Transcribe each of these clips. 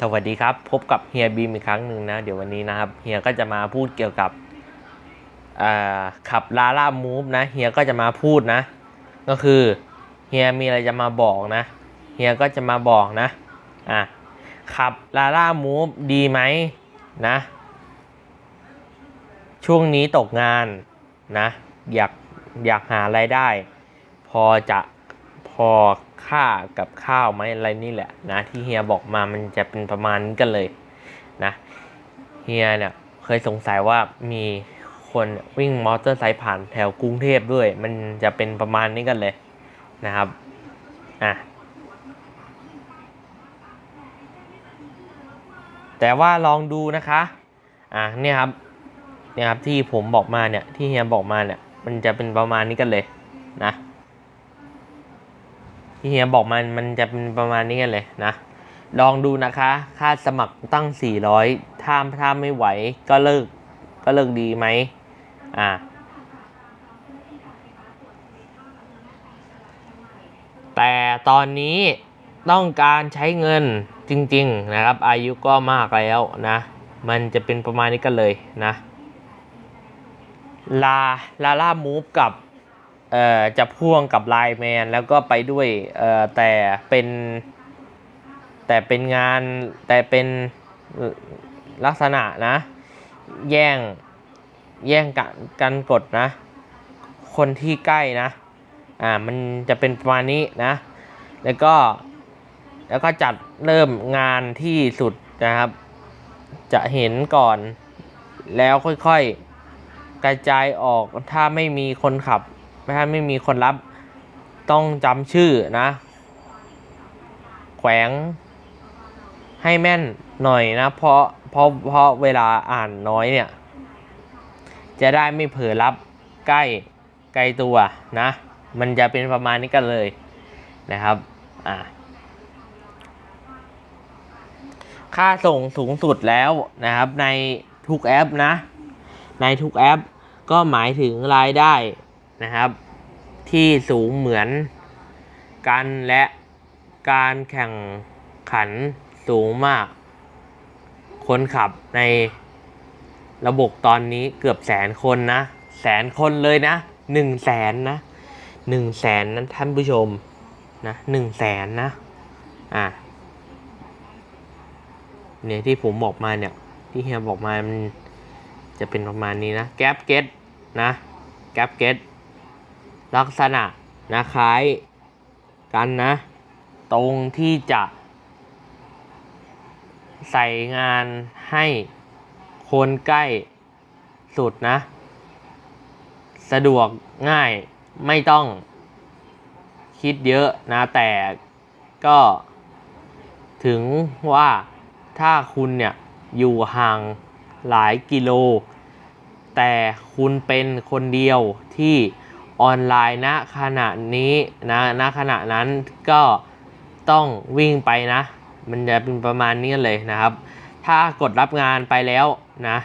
สวัสดีครับ พบกับเฮียบีมอีกครั้งหนึ่งนะ เดี๋ยววันนี้นะครับเฮียก็จะมาพูดเกี่ยวกับขับลาล่ามูฟนะเฮียก็จะมาพูดนะ ก็คือเฮียมีอะไรจะมาบอกนะเฮียก็จะมาบอกนะอะขับลาล่ามูฟดีไหมนะ ช่วงนี้ตกงานนะ อยากอยากหารายได้ พอจะพอ ค่ากับข้าวไหมอะไรนี่แหละนะที่เฮียบอกมามันจะเป็นประมาณนี้กันเลยนะเฮียเนี่ยเคยสงสัยว่ามีคนวิ่งมอเตอร์ไซค์ผ่านแถวกรุงเทพด้วย มันจะเป็นประมาณนี้กันเลยนะครับอะแต่ว่าลองดูนะคะอะเนี่ยครับเนี่ยครับที่ผมบอกมาเนี่ยที่เฮียบอกมาเนี่ยมันจะเป็นประมาณนี้กันเลยนะ ที่เฮียบอกมันมันจะเป็นประมาณนี้กันเลยนะ ลองดูนะคะ ค่าสมัครตั้ง 400 ถ้าถ้าไม่ไหวก็เลิกก็เลิกดีไหมอ่าแต่ตอนนี้ต้องการใช้เงินจริง ๆ นะครับ อายุก็มากแล้วนะ มันจะเป็นประมาณนี้กันเลยนะ ลา ลาล่ามูฟกับ จะพ่วงกับไลน์แมนแล้วก็ไปด้วยเอ่อแต่เป็นแต่เป็นงานแต่เป็นลักษณะนะ แย่งแย่งกันกันกดนะ คนที่ใกล้นะอ่ามันจะเป็นประมาณนี้นะ แล้วก็แล้วก็จัดเริ่มงานที่สุดนะครับ จะเห็นก่อนแล้วค่อยๆ กระจายออกถ้าไม่มีคนขับ ถ้าไม่มีคนรับต้องจำชื่อนะ แขวงให้แม่นหน่อยนะ เพราะเพราะเพราะเวลาอ่านน้อยเนี่ย จะได้ไม่เผลอรับใกล้ใกล้ตัวนะ มันจะเป็นประมาณนี้กันเลยนะครับอ่าค่าส่งสูงสุดแล้วนะครับในทุกแอปนะ ในทุกแอปก็หมายถึงรายได้ นะครับ ที่สูงเหมือนกันและการแข่งขันสูงมาก คนขับในระบบตอนนี้เกือบแสนคนนะ แสนคนเลยนะหนึ่งแสนนะหนึ่งแสนนั้นท่านผู้ชมนะหนึ่งแสนนะ อะเนี่ยที่ผมบอกมาเนี่ย ที่เฮียบอกมามันจะเป็นประมาณนี้นะ แก๊ปเก็ตนะ แก๊ปเก็ต ลักษณะนะคล้ายกันนะ ตรงที่จะใส่งานให้คนใกล้สุดนะ สะดวกง่ายไม่ต้องคิดเยอะนะ แต่ก็ถึงว่าถ้าคุณเนี่ยอยู่ห่างหลายกิโล แต่คุณเป็นคนเดียวที่ ออนไลน์ณขณะนี้นะณขณะนั้นก็ต้องวิ่งไปนะ มันจะเป็นประมาณนี้เลยนะครับ ถ้ากดรับงานไปแล้วนะ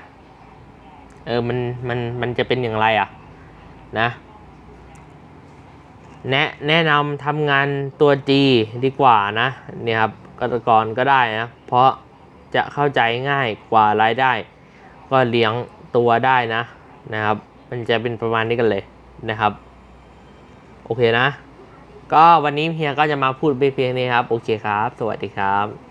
เออมันมันมันจะเป็นอย่างไรอะนะแนะแนะนำทำงานตัว G ดีกว่านะเนี่ยครับกตกรก็ได้นะเพราะจะเข้าใจง่ายกว่ารายได้ ก็เลี้ยงตัวได้นะนะครับ มันจะเป็นประมาณนี้กันเลยนะครับ โอเคนะ ก็วันนี้เฮียก็จะมาพูดไปเพียงนี้ครับ โอเคครับ สวัสดีครับ